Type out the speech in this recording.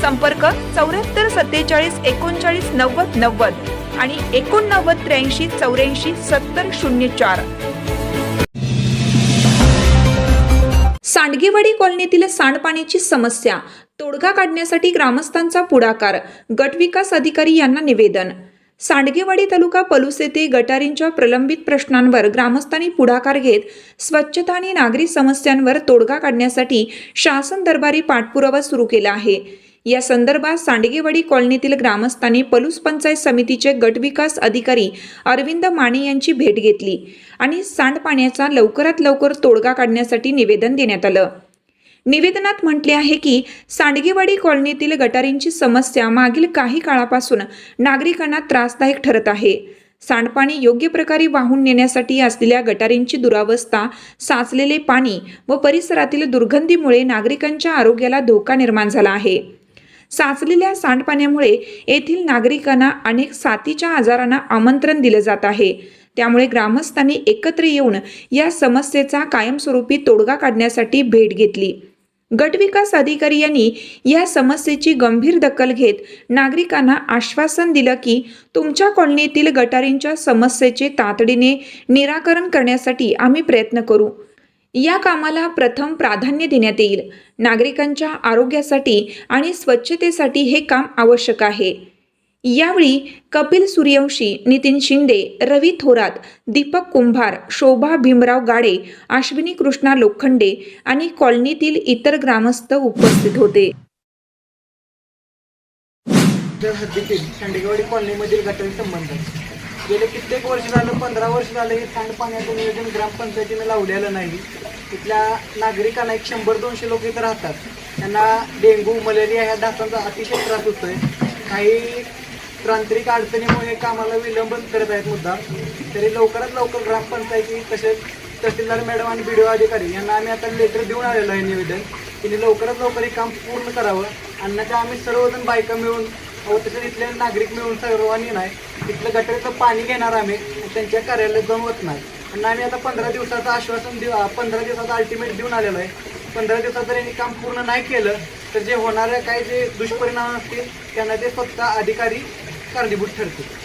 संपर्क चौऱ्याहत्तर सत्तेचाळीस एकोणचाळीस नव्वद नव्वद आणि एकोणनव्वद त्र्याऐंशी चौऱ्याऐंशी सत्तर शून्य चार. सांडगेवाडी कॉलनीतील सांडपाण्याची समस्या तोडगा काढण्यासाठी ग्रामस्थांचा पुढाकार गटविकास अधिकारी यांना निवेदन. सांडगेवाडी तालुका पलूस येथे गटारींच्या प्रलंबित प्रश्नांवर ग्रामस्थांनी पुढाकार घेत स्वच्छता आणि नागरी समस्यांवर तोडगा काढण्यासाठी शासन दरबारी पाठपुरावा सुरू केला आहे. या संदर्भात सांडगेवाडी कॉलनीतील ग्रामस्थांनी पलूस पंचायत समितीचे गटविकास अधिकारी अरविंद माने यांची भेट घेतली आणि सांडपाण्याचा लवकरात लवकर तोडगा काढण्यासाठी निवेदन देण्यात आलं. निवेदनात म्हटले आहे की सांडगेवाडी कॉलनीतील गटारींची समस्या मागील काही काळापासून नागरिकांना त्रासदायक ठरत आहे. सांडपाणी योग्य प्रकारे वाहून नेण्यासाठी असलेल्या गटारींची दुरावस्था साचलेले पाणी व परिसरातील दुर्गंधीमुळे नागरिकांच्या आरोग्याला धोका निर्माण झाला आहे. साचलेल्या सांडपाण्यामुळे येथील नागरिकांना अनेक साथीच्या आजारांना आमंत्रण दिलं जात आहे. त्यामुळे ग्रामस्थांनी एकत्र येऊन या समस्येचा कायमस्वरूपी तोडगा काढण्यासाठी भेट घेतली. गटविकास अधिकारी यांनी या समस्येची गंभीर दखल घेत नागरिकांना आश्वासन दिलं की तुमच्या कॉलनीतील गटारींच्या समस्येचे तातडीने निराकरण करण्यासाठी आम्ही प्रयत्न करू. या कामाला प्रथम प्राधान्य देण्यात येईल. नागरिकांच्या आरोग्यासाठी आणि स्वच्छतेसाठी हे काम आवश्यक आहे. यावेळी कपिल सूर्यवंशी नितीन शिंदे रवी थोरात दीपक कुंभार शोभा भीमराव गाडे अश्विनी कृष्णा लोखंडे आणि कॉलनीतील इतर ग्रामस्थ उपस्थित होते. हद्दीतील कॉलनीमधील गटारी संबंध गेले कित्येक वर्ष झालं पंधरा वर्ष झालं हे सांडपाण्याचं नियोजन ग्रामपंचायतीने लावलेलं नाही. तिथल्या नागरिकांना एक शंभर दोनशे लोक इथं राहतात. त्यांना डेंग्यू मलेरिया ह्या डासांचा अतिशय त्रास होतो आहे काही तांत्रिक अडचणीमुळे कामाला विलंब करत आहेत मुद्दा तरी लवकरात लवकर ग्रामपंचायती तसेच तहसीलदार मॅडम आणि बी अधिकारी यांना आम्ही आता लेटर देऊन आलेलो आहे निवेदन. तिने लवकरात लवकर हे काम पूर्ण करावं. अन्यथा आम्ही सर्वजण बायका मिळून व तसेच इथले नागरिक मिळून सर्वांनी नाही तिथलं गटरीचं पाणी घेणार आम्ही त्यांच्या कार्यालयात जाऊन वतणार आणि आम्ही आता पंधरा दिवसाचं आश्वासन देऊ पंधरा दिवसाचं अल्टिमेट देऊन आलेलो आहे. पंधरा दिवसात जर यांनी काम पूर्ण नाही केलं तर जे होणारे काही जे दुष्परिणाम असतील त्यांना ते स्वतः अधिकारी कारणीभूत ठरतील.